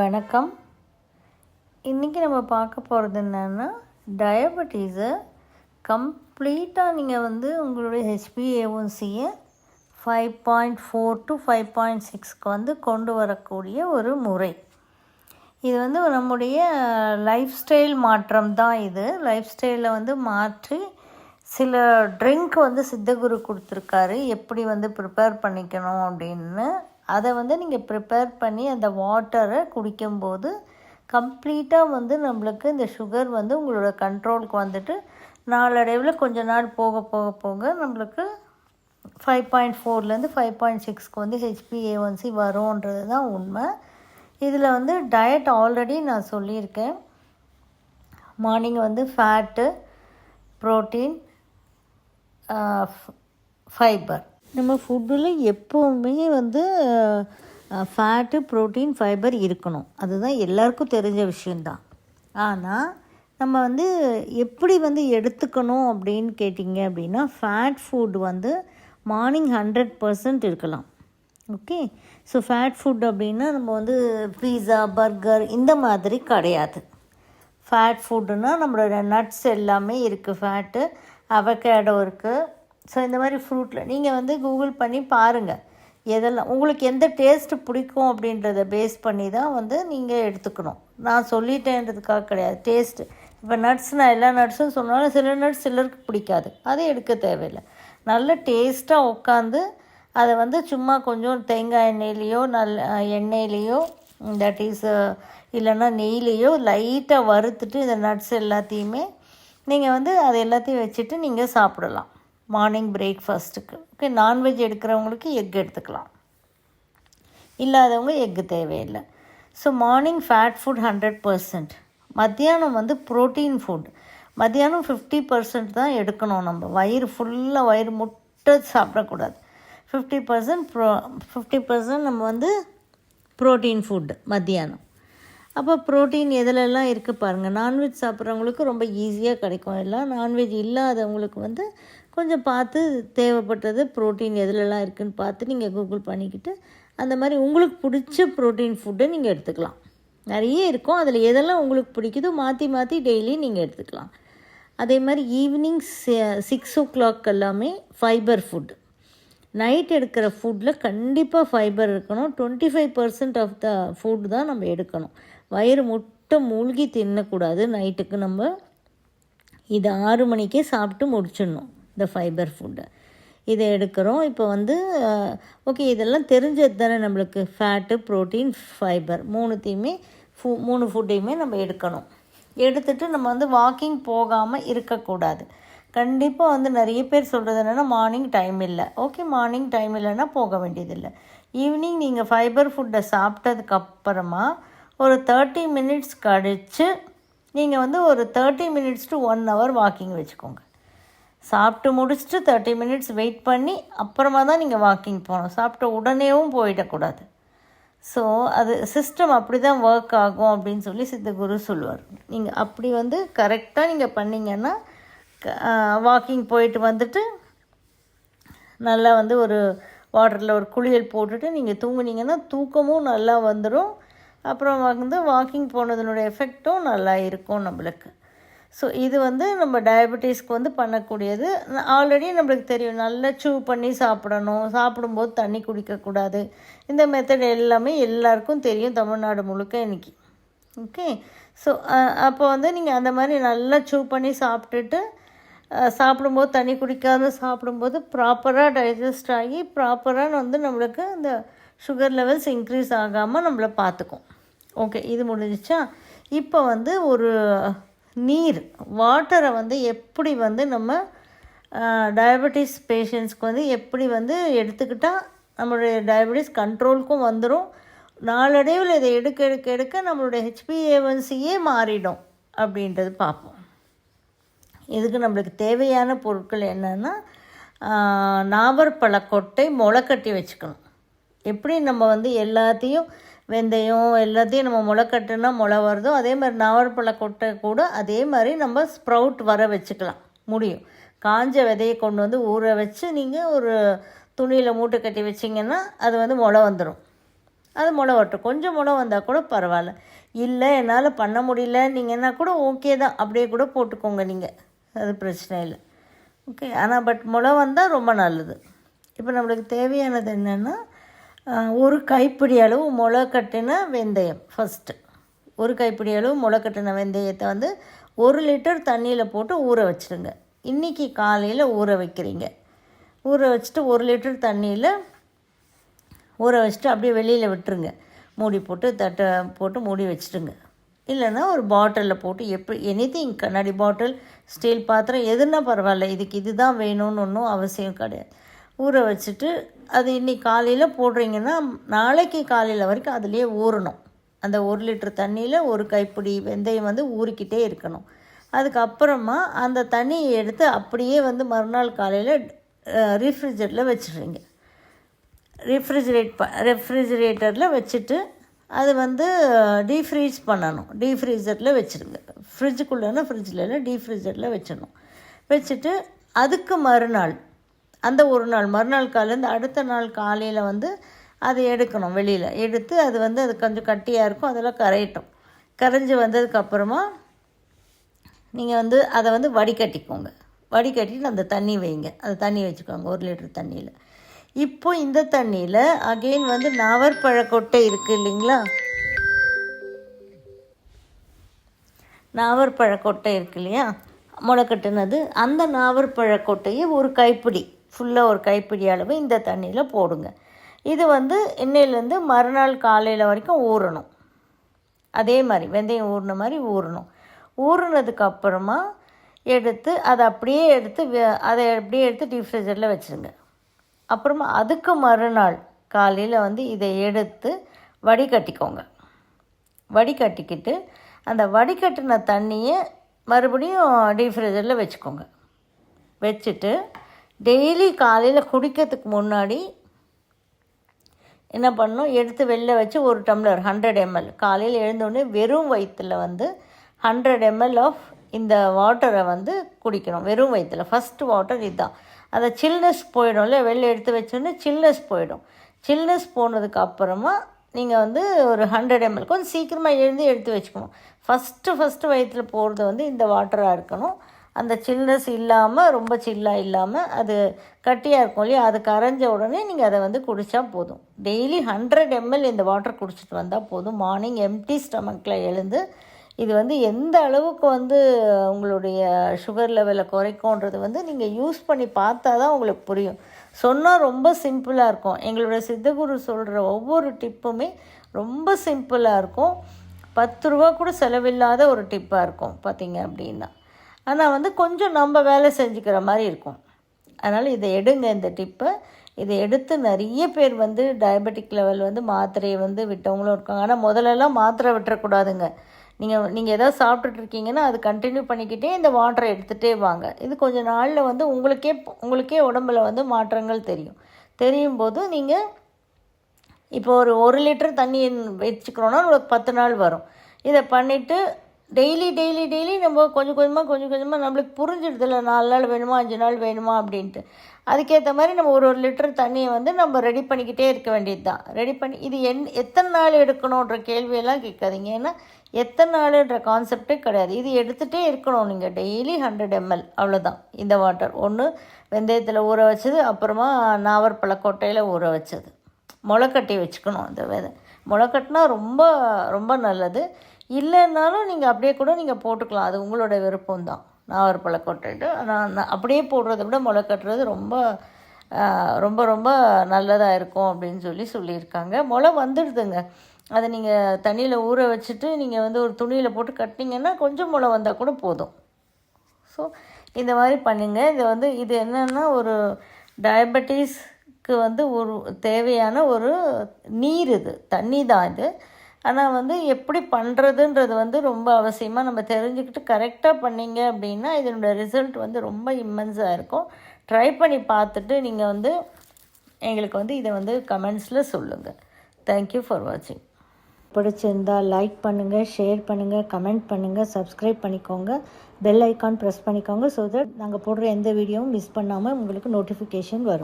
வணக்கம். இன்றைக்கி நம்ம பார்க்க போகிறது என்னென்னா டயபெட்டீஸை கம்ப்ளீட்டாக நீங்கள் வந்து உங்களுடைய ஹெச்பிஏஒன்சியை five point four to five point சிக்ஸ்க்கு வந்து கொண்டு வரக்கூடிய ஒரு முறை. இது வந்து நம்முடைய லைஃப் ஸ்டைல் மாற்றம் தான் இது. லைஃப் ஸ்டைலில் வந்து மாற்றி சில ட்ரிங்க் வந்து சித்தகுரு கொடுத்துருக்காரு. எப்படி வந்து ப்ரிப்பேர் பண்ணிக்கணும் அப்படின்னு அதை வந்து நீங்கள் ப்ரிப்பேர் பண்ணி அந்த வாட்டரை குடிக்கும்போது கம்ப்ளீட்டாக வந்து நம்மளுக்கு இந்த சுகர் வந்து உங்களோட கண்ட்ரோலுக்கு வந்துட்டு நாளடைவில் கொஞ்ச நாள் போக போக போக நம்மளுக்கு ஃபைவ் பாயிண்ட் ஃபோர்லேருந்து ஃபைவ் பாயிண்ட் சிக்ஸ்க்கு வந்து H B A one C வரும்ன்றது தான் உண்மை. இதில் வந்து டயட் ஆல்ரெடி நான் சொல்லியிருக்கேன். மார்னிங் வந்து ஃபேட்டு ப்ரோட்டீன் ஃபைபர் நம்ம ஃபுட்டில் எப்போவுமே வந்து ஃபேட்டு ப்ரோட்டீன் ஃபைபர் இருக்கணும். அதுதான் எல்லாருக்கும் தெரிஞ்ச விஷயந்தான் ஆனால் நம்ம வந்து எப்படி வந்து எடுத்துக்கணும் அப்படின்னு கேட்டிங்க அப்படின்னா ஃபேட் ஃபுட் வந்து மார்னிங் ஹண்ட்ரட் பர்சன்ட் இருக்கலாம். ஓகே ஸோ ஃபேட் ஃபுட் அப்படின்னா நம்ம வந்து பீஸா பர்கர் இந்த மாதிரி கிடையாது. ஃபேட் ஃபுட்டுன்னா நம்மளோட நட்ஸ் எல்லாமே இருக்குது ஃபேட்டு அவகேடோ இருக்குது ஸோ இந்த மாதிரி ஃப்ரூட்டில் நீங்கள் வந்து கூகுள் பண்ணி பாருங்கள் எதெல்லாம் உங்களுக்கு எந்த டேஸ்ட்டு பிடிக்கும் அப்படின்றத பேஸ் பண்ணி தான் வந்து நீங்கள் எடுத்துக்கணும். நான் சொல்லிட்டேன்றதுக்காக கிடையாது. டேஸ்ட்டு இப்போ நட்ஸ் நான் எல்லா நட்ஸும் சொன்னாலும் சில நட்ஸ் சிலருக்கு பிடிக்காது. அதை எடுக்க தேவையில்லை. நல்ல டேஸ்ட்டாக உட்காந்து அதை வந்து சும்மா கொஞ்சம் தேங்காய் எண்ணெயிலையோ நல்ல எண்ணெயிலையோ தட் இஸ் இல்லைன்னா நெய்லேயோ லைட்டாக வறுத்துட்டு இந்த நட்ஸ் எல்லாத்தையுமே நீங்கள் வந்து அது எல்லாத்தையும் வச்சுட்டு நீங்கள் சாப்பிடலாம். மார்னிங் பிரேக்ஃபாஸ்ட்டுக்கு ஓகே நான்வெஜ் எடுக்கிறவங்களுக்கு எக் எடுத்துக்கலாம். இல்லாதவங்க எக்கு தேவையில்லை. So morning fat food hundred percent மத்தியானம் வந்து ப்ரோட்டீன் ஃபுட் மத்தியானம் ஃபிஃப்டி பர்சன்ட் தான் எடுக்கணும் நம்ம. வயிறு ஃபுல்லாக வயிறு முட்டை சாப்பிடக்கூடாது. Fifty percent pro fifty percent நம்ம வந்து ப்ரோட்டீன் ஃபுட் மத்தியானம். அப்போ ப்ரோட்டீன் எதுலெல்லாம் இருக்குது பாருங்கள் நான்வெஜ் சாப்பிட்றவங்களுக்கு ரொம்ப ஈஸியாக கிடைக்கும். எல்லாம் நான்வெஜ் இல்லாதவங்களுக்கு வந்து கொஞ்சம் பார்த்து தேவைப்பட்டது ப்ரோட்டீன் எதுலெல்லாம் இருக்குதுன்னு பார்த்து நீங்கள் கூகுள் பண்ணிக்கிட்டு அந்த மாதிரி உங்களுக்கு பிடிச்ச ப்ரோட்டீன் ஃபுட்டை நீங்கள் எடுத்துக்கலாம். நிறைய இருக்கும். அதில் எதெல்லாம் உங்களுக்கு பிடிக்குதோ மாற்றி மாற்றி டெய்லி நீங்கள் எடுத்துக்கலாம். அதே மாதிரி ஈவினிங் சிக்ஸ் ஓ கிளாக் எல்லாமே ஃபைபர் ஃபுட் நைட் எடுக்கிற ஃபுட்டில் கண்டிப்பாக ஃபைபர் இருக்கணும். Twenty five percent of the food தான் நம்ம எடுக்கணும். வயிறு முட்டை மூழ்கி தின்னக்கூடாது. நைட்டுக்கு நம்ம இது ஆறு மணிக்கே சாப்பிட்டு முடிச்சிடணும் இந்த ஃபைபர் ஃபுட்டை இதை எடுக்கிறோம். இப்போ வந்து ஓகே இதெல்லாம் தெரிஞ்சது தானே நம்மளுக்கு. ஃபேட்டு ப்ரோட்டீன் ஃபைபர் மூணுத்தையுமே ஃபு மூணு ஃபுட்டையுமே நம்ம எடுக்கணும். எடுத்துகிட்டு நம்ம வந்து வாக்கிங் போகாமல் இருக்கக்கூடாது. கண்டிப்பாக வந்து நிறைய பேர் சொல்கிறது என்னென்னா மார்னிங் டைம் இல்லை. ஓகே மார்னிங் டைம் இல்லைன்னா போக வேண்டியதில்லை. ஈவினிங் நீங்கள் ஃபைபர் ஃபுட்டை சாப்பிட்டதுக்கப்புறமா ஒரு தேர்ட்டி மினிட்ஸ் கழித்து நீங்கள் வந்து ஒரு thirty minutes to one hour walking வச்சுக்கோங்க. சாப்பிட்டு முடிச்சுட்டு தேர்ட்டி மினிட்ஸ் வெயிட் பண்ணி அப்புறமா தான் நீங்கள் வாக்கிங் போகணும். சாப்பிட்ட உடனேவும் போயிடக்கூடாது. ஸோ அது சிஸ்டம் அப்படி தான் ஒர்க் ஆகும் அப்படின்னு சொல்லி சித்தகுரு சொல்லுவார். நீங்கள் அப்படி வந்து கரெக்டாக நீங்கள் பண்ணிங்கன்னா வாக்கிங் போயிட்டு வந்துட்டு நல்லா வந்து ஒரு வாட்டரில் ஒரு குளியல் போட்டுட்டு நீங்கள் தூங்குனீங்கன்னா தூக்கமும் நல்லா வந்துடும் அப்புறம் வந்து வாக்கிங் போனதுனுடைய எஃபெக்டும் நல்லா இருக்கும் நம்மளுக்கு. ஸோ இது வந்து நம்ம டயபெட்டிஸ்க்கு வந்து பண்ணக்கூடியது. ஆல்ரெடி நம்மளுக்கு தெரியும் நல்லா சூ பண்ணி சாப்பிடணும். சாப்பிடும்போது தண்ணி குடிக்கக்கூடாது. இந்த மெத்தட் எல்லாமே எல்லாருக்கும் தெரியும் தமிழ்நாடு முழுக்க இன்றைக்கி ஓகே ஸோ அப்போ வந்து நீங்கள் அந்த மாதிரி நல்லா சூ பண்ணி சாப்பிட்டுட்டு சாப்பிடும்போது தண்ணி குடிக்காத சாப்பிடும்போது ப்ராப்பராக டைஜஸ்ட் ஆகி ப்ராப்பராக வந்து நம்மளுக்கு இந்த சுகர் லெவல்ஸ் இன்க்ரீஸ் ஆகாமல் நம்மளை பார்த்துக்கும் ஓகே இது முடிஞ்சிச்சா? இப்போ வந்து ஒரு நீர் வாட்டரை வந்து எப்படி வந்து நம்ம டயபெட்டிஸ் பேஷண்ட்ஸ்க்கு வந்து எப்படி வந்து எடுத்துக்கிட்டால் நம்மளுடைய டயபெட்டிஸ் கண்ட்ரோலுக்கும் வந்துடும் நாளடைவில் இதை எடுக்க எடுக்க எடுக்க நம்மளுடைய ஹெச்பிஏவன்சியே மாறிடும் அப்படின்றது பார்ப்போம். இதுக்கு நம்மளுக்கு தேவையான பொருட்கள் என்னென்னா நாவற்பழக்கொட்டை முளைக்கட்டி வச்சுக்கணும். எப்படி நம்ம வந்து எல்லாத்தையும் வெந்தயம் எல்லாத்தையும் நம்ம முளை கட்டுனா முளை வருதோ அதே மாதிரி நாவற்பழ கொட்டை கூட அதே மாதிரி நம்ம ஸ்ப்ரவுட் வர வச்சுக்கலாம். முடியும். காஞ்ச விதையை கொண்டு வந்து ஊற வச்சு நீங்கள் ஒரு துணியில் மூட்டை கட்டி வச்சிங்கன்னா அது வந்து முளை வந்துடும் அது முளை வரட்டும். கொஞ்சம் முளை வந்தால் கூட பரவாயில்ல. இல்லை என்னால் பண்ண முடியல நீங்கன்னா கூட ஓகே தான். அப்படியே கூட போட்டுக்கோங்க நீங்கள் அது பிரச்சனை இல்லை. ஓகே ஆனால் பட் முளை வந்தால் ரொம்ப நல்லது. இப்போ நம்மளுக்கு தேவையானது என்னென்னா ஒரு கைப்பிடி அளவு முளைக்கட்டின வெந்தயம் ஃபஸ்ட்டு ஒரு கைப்பிடி அளவு முளைக்கட்டின வெந்தயத்தை வந்து ஒரு லிட்டர் தண்ணியில் போட்டு ஊற வச்சுருங்க. இன்றைக்கி காலையில் ஊற வைக்கிறீங்க. ஊற வச்சுட்டு ஒரு லிட்டர் தண்ணியில் ஊற வச்சுட்டு அப்படியே வெளியில் விட்டுருங்க. மூடி போட்டு தட்டை போட்டு மூடி வச்சுடுங்க. இல்லைன்னா ஒரு பாட்டிலில் போட்டு எப்படி எனிதிங் கண்ணாடி பாட்டில் ஸ்டீல் பாத்திரம் எதுனா பரவாயில்ல. இதுக்கு இது தான் வேணும்னு ஒன்றும் அவசியம் கிடையாது. ஊற வச்சுட்டு அது இன்னைக்கு காலையில் போடுறீங்கன்னா நாளைக்கு காலையில் வரைக்கும் அதுலேயே ஊறணும். அந்த ஒரு லிட்டர் தண்ணியில் ஒரு கைப்பிடி வெந்தயம் வந்து ஊறிக்கிட்டே இருக்கணும். அதுக்கப்புறமா அந்த தண்ணியை எடுத்து அப்படியே வந்து மறுநாள் காலையில் ரீஃப்ரிஜரேட்டரில் வச்சிடுறீங்க. ரெஃப்ரிஜரேட் ப ரெஃப்ரிஜரேட்டரில் வச்சுட்டு அது வந்து டீஃப்ரீஸ் பண்ணணும். டீஃப்ரீசரில் வச்சுருங்க. ஃப்ரிட்ஜுக்குள்ளேன்னா ஃப்ரிட்ஜில் இல்லை டீஃப்ரீசரில் வச்சிடணும். வச்சுட்டு அதுக்கு மறுநாள் அந்த ஒரு நாள் மறுநாள் காலேருந்து அடுத்த நாள் காலையில் வந்து அதை எடுக்கணும் வெளியில். எடுத்து அது வந்து அது கொஞ்சம் கட்டியாக இருக்கும் அதெல்லாம் கரையட்டும். கரைஞ்சி வந்ததுக்கப்புறமா நீங்கள் வந்து அதை வந்து வடிகட்டிக்கோங்க. வடிகட்டிட்டு அந்த தண்ணி வைங்க. அந்த தண்ணி வச்சுக்கோங்க ஒரு லிட்டர் தண்ணியில். இப்போ இந்த தண்ணியில் அகெயின் வந்து நாவற்பழக்கொட்டை இருக்குது இல்லைங்களா? நாவற்பழக்கொட்டை இருக்கு இல்லையா? முளைக்கட்டுனது. அந்த நாவற்பழக்கொட்டையை ஒரு கைப்பிடி ஃபுல்லாக ஒரு கைப்பிடி அளவு இந்த தண்ணியில் போடுங்க. இது வந்து இன்னையிலேருந்து மறுநாள் காலையில் வரைக்கும் ஊறணும். அதே மாதிரி வெந்தயம் ஊறின மாதிரி ஊறணும். ஊறினதுக்கப்புறமா எடுத்து அதை அப்படியே எடுத்து அதை அப்படியே எடுத்து டீப் ஃப்ரிஜரில் வச்சுருங்க. அப்புறமா அதுக்கு மறுநாள் காலையில் வந்து இதை எடுத்து வடிகட்டிக்கோங்க. வடிகட்டிக்கிட்டு அந்த வடிகட்டின தண்ணியை மறுபடியும் டீப் ஃப்ரிஜரில் வச்சுக்கோங்க. வச்சுட்டு டெய்லி காலையில் குடிக்கிறதுக்கு முன்னாடி என்ன பண்ணணும்? எடுத்து வெளில வச்சு ஒரு டம்ளர் ஹண்ட்ரட் எம்எல் காலையில் எழுந்தோடனே வெறும் வயிற்றில் வந்து ஹண்ட்ரட் எம்எல் ஆஃப் இந்த வாட்டரை வந்து குடிக்கணும். வெறும் வயிற்றில் ஃபஸ்ட்டு வாட்டர் இதுதான் அந்த சில்னஸ் போயிடும்ல? வெளில எடுத்து வச்சோடனே சில்னஸ் போயிடும். சில்னஸ் போனதுக்கு அப்புறமா நீங்கள் வந்து ஒரு ஹண்ட்ரட் எம்எல் கொஞ்சம் சீக்கிரமாக எழுந்து எடுத்து வச்சுக்கணும். ஃபஸ்ட்டு ஃபஸ்ட்டு வயிற்றில் போகிறது வந்து இந்த வாட்டராக இருக்கணும். அந்த சில்னஸ் இல்லாமல் ரொம்ப சில்லாக இல்லாமல் அது கட்டியாக இருக்கும் இல்லையா? அது கரைஞ்ச உடனே நீங்கள் அதை வந்து குடித்தா போதும். டெய்லி ஹண்ட்ரட் எம்எல் இந்த வாட்டர் குடிச்சிட்டு வந்தால் போதும். மார்னிங் எம்டி ஸ்டமக்கில் எழுந்து இது வந்து எந்த அளவுக்கு வந்து உங்களுடைய சுகர் லெவலை குறைக்கும்ன்றது வந்து நீங்கள் யூஸ் பண்ணி பார்த்தா தான் உங்களுக்கு புரியும். சொன்னால் ரொம்ப சிம்பிளாக இருக்கும். எங்களோட சித்தகுரு சொல்கிற ஒவ்வொரு டிப்புமே ரொம்ப சிம்பிளாக இருக்கும். பத்து ரூபா கூட செலவில்லாத ஒரு டிப்பாக இருக்கும் பார்த்தீங்க அப்படின்னா. ஆனால் வந்து கொஞ்சம் நம்ம வேலை செஞ்சுக்கிற மாதிரி இருக்கும். அதனால் இதை எடுங்க இந்த டிப்பை இதை எடுத்து நிறைய பேர் வந்து டயபெட்டிக் லெவல் வந்து மாத்திரையை வந்து விட்டவங்களும் இருக்காங்க. ஆனால் முதல்லலாம் மாத்திரை விட்டுறக்கூடாதுங்க. நீங்கள் நீங்கள் எதாவது சாப்பிட்டுட்டு இருக்கீங்கன்னா அது கண்டினியூ பண்ணிக்கிட்டே இந்த வாட்டரை எடுத்துகிட்டே வாங்க. இது கொஞ்ச நாளில் வந்து உங்களுக்கே உங்களுக்கே உடம்புல வந்து மாற்றங்கள் தெரியும். தெரியும் போது நீங்கள் இப்போ ஒரு ஒரு லிட்டர் தண்ணி வச்சுக்கிறோன்னா உங்களுக்கு பத்து நாள் வரும். இதை பண்ணிவிட்டு டெய்லி டெய்லி டெய்லி நம்ம கொஞ்சம் கொஞ்சமாக கொஞ்சம் கொஞ்சமாக நம்மளுக்கு புரிஞ்சிடுதில்ல நாலு நாள் வேணுமா அஞ்சு நாள் வேணுமா அப்படின்ட்டு. அதுக்கேற்ற மாதிரி நம்ம ஒரு ஒரு லிட்டர் தண்ணியை வந்து நம்ம ரெடி பண்ணிக்கிட்டே இருக்க வேண்டியது தான் ரெடி பண்ணி இது என் எத்தனை நாள் எடுக்கணுன்ற கேள்வியெல்லாம் கேட்காதீங்க. ஏன்னா எத்தனை நாளுன்ற கான்செப்டே கிடையாது. இது எடுத்துகிட்டே இருக்கணும் நீங்கள் டெய்லி ஹண்ட்ரட் எம்எல் அவ்வளோதான் இந்த வாட்டர் ஒன்று வெந்தயத்தில் ஊற வச்சது அப்புறமா நாவற்பழ கொட்டையில் ஊற வச்சது. முளைக்கட்டி வச்சுக்கணும் அந்த விதை. முளைக்கட்டினா ரொம்ப ரொம்ப நல்லது. இல்லைன்னாலும் நீங்கள் அப்படியே கூட நீங்கள் போட்டுக்கலாம். அது உங்களோட விருப்பம் தான் நாவற்பழ கொட்டைட்டு ஆனால் நான் அப்படியே போடுறத விட முளை கட்டுறது ரொம்ப ரொம்ப ரொம்ப நல்லதாக இருக்கும் அப்படின்னு சொல்லி சொல்லியிருக்காங்க. முளை வந்துடுதுங்க. அதை நீங்கள் தண்ணியில் ஊற வச்சுட்டு நீங்கள் வந்து ஒரு துணியில் போட்டு கட்டினீங்கன்னா கொஞ்சம் முளை வந்தால் கூட போதும். ஸோ இந்த மாதிரி பண்ணுங்கள் இது வந்து இது என்னென்னா ஒரு க்கு வந்து ஒரு தேவையான ஒரு நீர் இது தண்ணி தான் இது. ஆனால் வந்து எப்படி பண்ணுறதுன்றது வந்து ரொம்ப அவசியமாக நம்ம தெரிஞ்சுக்கிட்டு கரெக்டாக பண்ணீங்க அப்படின்னா இதனோட ரிசல்ட் வந்து ரொம்ப இம்மென்ஸாக இருக்கும். ட்ரை பண்ணி பார்த்துட்டு நீங்கள் வந்து எங்களுக்கு வந்து இதை வந்து கமெண்ட்ஸில் சொல்லுங்கள் தேங்க்யூ ஃபார் வாட்சிங் பிடிச்சிருந்தா லைக் பண்ணுங்கள் ஷேர் பண்ணுங்கள் கமெண்ட் பண்ணுங்கள் சப்ஸ்கிரைப் பண்ணிக்கோங்க. பெல் ஐக்கான் ப்ரெஸ் பண்ணிக்கோங்க ஸோ தட் நாங்கள் போடுற எந்த வீடியோவும் மிஸ் பண்ணாமல் உங்களுக்கு நோட்டிஃபிகேஷன் வரும்.